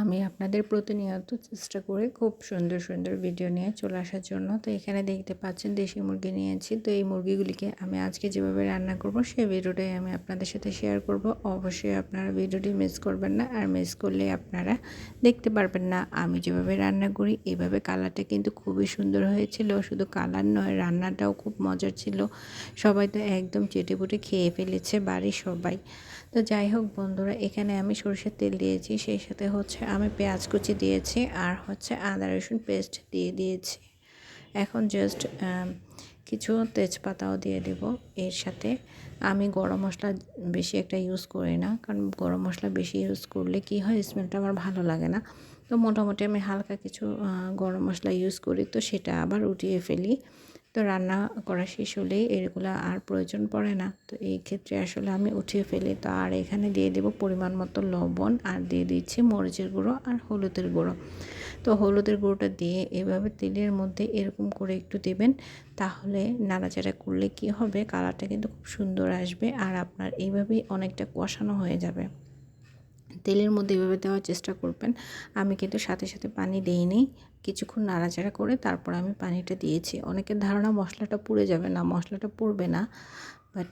আমি আপনাদের প্রতিনিয়ত চেষ্টা করে খুব সুন্দর সুন্দর ভিডিও নিয়ে চলে আসার জন্য। তো এখানে দেখতে পাচ্ছেন দেশি মুরগি নিয়েছি। তো এই মুরগিগুলিকে আমি আজকে যেভাবে রান্না করব, সেই ভিডিওটাই আমি আপনাদের সাথে শেয়ার করব। অবশ্যই আপনারা ভিডিওটি মিস করবেন না। আর মিস করলে আপনারা দেখতে পারবেন না, আমি যেভাবে রান্না করি, এভাবে কালারটা কিন্তু খুবই সুন্দর হয়েছিল। শুধু কালার নয়, রান্নাটাও খুব মজার ছিল। সবাই তো একদম চেটে পুটে খেয়ে ফেলেছে বাড়ির সবাই। তো যাই হোক বন্ধুরা, এখানে আমি সরষের তেল দিয়েছি। সেই সাথে হচ্ছে আমি পেঁয়াজ কুচি দিয়েছি আর হচ্ছে আদা, রসুন পেস্ট দিয়ে দিয়েছি। এখন জাস্ট কিছু তেজপাতাও দিয়ে দেব। এর সাথে আমি গরম মশলা বেশি একটা ইউজ করি না, কারণ গরম মশলা বেশি ইউজ করলে কি হয় স্মেলটা আমার ভালো লাগে না। তো মোটামুটি আমি হালকা কিছু গরম মশলা ইউজ করি, তো সেটা আবার উঠিয়ে ফেলি। তো রান্না করা শেষ হলেই এগুলো আর প্রয়োজন পড়ে না। তো এই ক্ষেত্রে আসলে আমি উঠিয়ে ফেলি। তো আর এখানে দিয়ে দেব পরিমাণ মতো লবণ আর দিয়ে দিচ্ছি মরিচের গুঁড়ো আর হলুদের গুঁড়ো। তো হলুদের গুঁড়োটা দিয়ে এভাবে তেলের মধ্যে এরকম করে একটু দেবেন, তাহলে নাড়াচাড়া করলে কি হবে? কালারটা কিন্তু খুব সুন্দর আসবে আর আপনার এইভাবেই অনেকটা কষানো হয়ে যাবে। তেলের মধ্যে এভাবে দেওয়ার চেষ্টা করবেন। আমি কিন্তু সাথে সাথে পানি দিইনি। কিছুক্ষণ নাড়াচাড়া করে তারপর আমি পানিটা দিয়েছি। অনেকের ধারণা মশলাটা পুড়ে যাবে না, মশলাটা পুড়বে না। বাট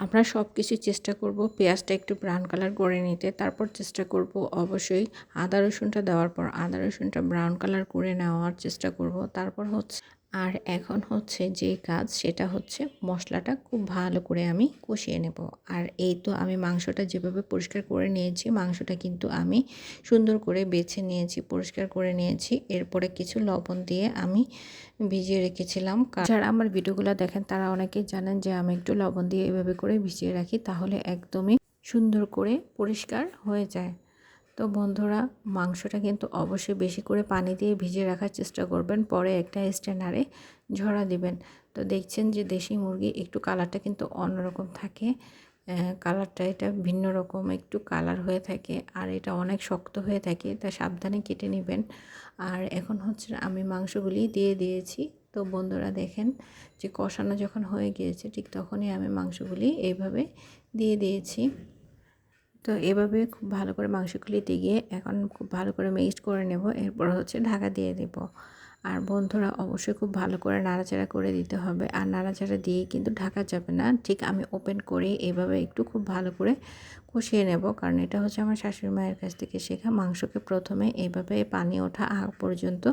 আমরা সব কিছু চেষ্টা করব পেঁয়াজটা একটু ব্রাউন কালার করে নিতে। তারপর চেষ্টা করব অবশ্যই আদা রসুনটা দেওয়ার পর আদা রসুনটা ব্রাউন কালার করে নেওয়ার চেষ্টা করব। তারপর হচ্ছে আর এখন হচ্ছে যে কাজ সেটা হচ্ছে মশলাটা খুব ভালো করে আমি কষিয়ে নেব। আর এই তো আমি মাংসটা যেভাবে পরিষ্কার করে নিয়েছি, মাংসটা কিন্তু আমি সুন্দর করে বেছে নিয়েছি, পরিষ্কার করে নিয়েছি। এরপরে কিছু লবণ দিয়ে আমি ভিজিয়ে রেখেছিলাম। যারা আমার ভিডিওগুলো দেখেন, তারা অনেকেই জানেন যে আমি একটু লবণ দিয়ে এভাবে করে ভিজিয়ে রাখি, তাহলে একদমই সুন্দর করে পরিষ্কার হয়ে যায়। তো বন্ধুরা, মাংসটা কিন্তু অবশ্যই বেশি করে পানি দিয়ে ভিজিয়ে রাখার চেষ্টা করবেন। পরে একটা স্ট্যান্ডারে ঝরা দিবেন। তো দেখছেন যে দেশি মুরগি একটু কালারটা কিন্তু অন্যরকম থাকে। কালারটা এটা ভিন্ন রকম, একটু কালার হয়ে থাকে আর এটা অনেক শক্ত হয়ে থাকে, তা সাবধানে কেটে নেবেন। আর এখন হচ্ছে আমি মাংসগুলি দিয়ে দিয়েছি। তো বন্ধুরা দেখেন যে কষানো যখন হয়ে গিয়েছে, ঠিক তখনই আমি মাংসগুলি এইভাবে দিয়ে দিয়েছি। তো এভাবে খুব ভালো করে মাংসগুলি দিয়ে এখন খুব ভালো করে মিক্সড করে নেব। এরপর হচ্ছে ঢাকা দিয়ে দেব। আর বন্ধুরা, অবশ্যই খুব ভালো করে নাড়াচাড়া করে দিতে হবে। আর নাড়াচাড়া দিয়ে কিন্তু ঢাকা যাবে না। ঠিক আমি ওপেন করে এভাবে একটু খুব ভালো করে কষিয়ে নেব। কারণ এটা হচ্ছে আমার শাশুড়ি মায়ের কাছ থেকে শেখা মাংসকে প্রথমে এইভাবে পানি ওঠা আগ পর্যন্ত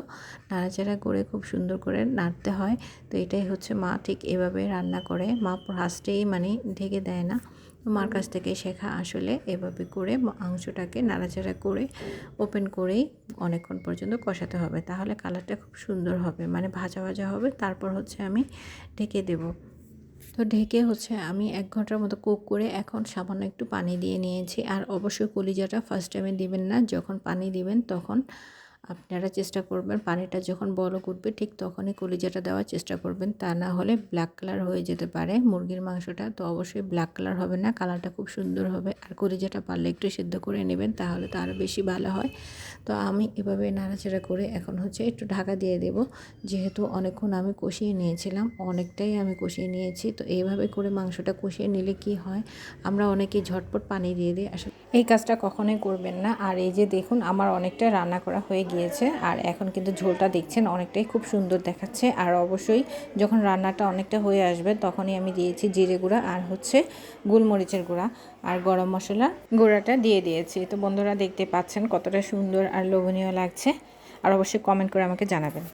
নাড়াচাড়া করে খুব সুন্দর করে নাড়তে হয়। তো এটাই হচ্ছে মা ঠিক এভাবে রান্না করে। মা ফার্স্টেই মানে ঢেকে দেয় না। মার কাছ থেকে শেখা আসলে এভাবে করে মাংসটাকে নাড়াচাড়া করে ওপেন করেই অনেকক্ষণ পর্যন্ত কষাতে হবে। তাহলে কালারটা খুব সুন্দর হবে মানে ভাজা ভাজা হবে। তারপর হচ্ছে আমি ঢেকে দেব। তো ঢেকে হচ্ছে আমি এক ঘণ্টার মতো কুক করে এখন সামান্য একটু পানি দিয়ে নিয়েছি। আর অবশ্যই কলিজাটা ফার্স্ট টাইমে দিবেন না, যখন পানি দিবেন তখন আপনারা চেষ্টা করবেন, পানিটা যখন বড় উঠবে ঠিক তখনই কলিজাটা দেওয়ার চেষ্টা করবেন। তা না হলে ব্ল্যাক কালার হয়ে যেতে পারে। মুরগির মাংসটা তো অবশ্যই ব্ল্যাক কালার হবে না কালারটা খুব সুন্দর হবে। আর কলিজাটা পারলে একটু সেদ্ধ করে নেবেন, তাহলে তো আরও বেশি ভালো হয়। তো আমি এভাবে নাড়াচাড়া করে এখন হচ্ছে একটু ঢাকা দিয়ে দেব। যেহেতু অনেকক্ষণ আমি কষিয়ে নিয়েছিলাম, অনেকটাই আমি কষিয়ে নিয়েছি। তো এইভাবে করে মাংসটা কষিয়ে নিলে কি হয়, আমরা অনেকেই ঝটপট পানি দিয়ে দিই। আসলে এই কাজটা কখনোই করবেন না। আর এই যে দেখুন, আমার অনেকটা রান্না করা হয়ে গিয়েছে আর এখন কিন্তু ঝোলটা দেখছেন অনেকটাই খুব সুন্দর দেখাচ্ছে। আর অবশ্যই যখন রান্নাটা অনেকটা হয়ে আসবে তখনই আমি দিয়েছি জিরে গুঁড়া আর হচ্ছে গোলমরিচের গুঁড়া আর গরম মশলা গুঁড়াটা দিয়ে দিয়েছি। তো বন্ধুরা দেখতে পাচ্ছেন কতটা সুন্দর আর লোভনীয় লাগছে। আর অবশ্যই কমেন্ট করে আমাকে জানাবেন।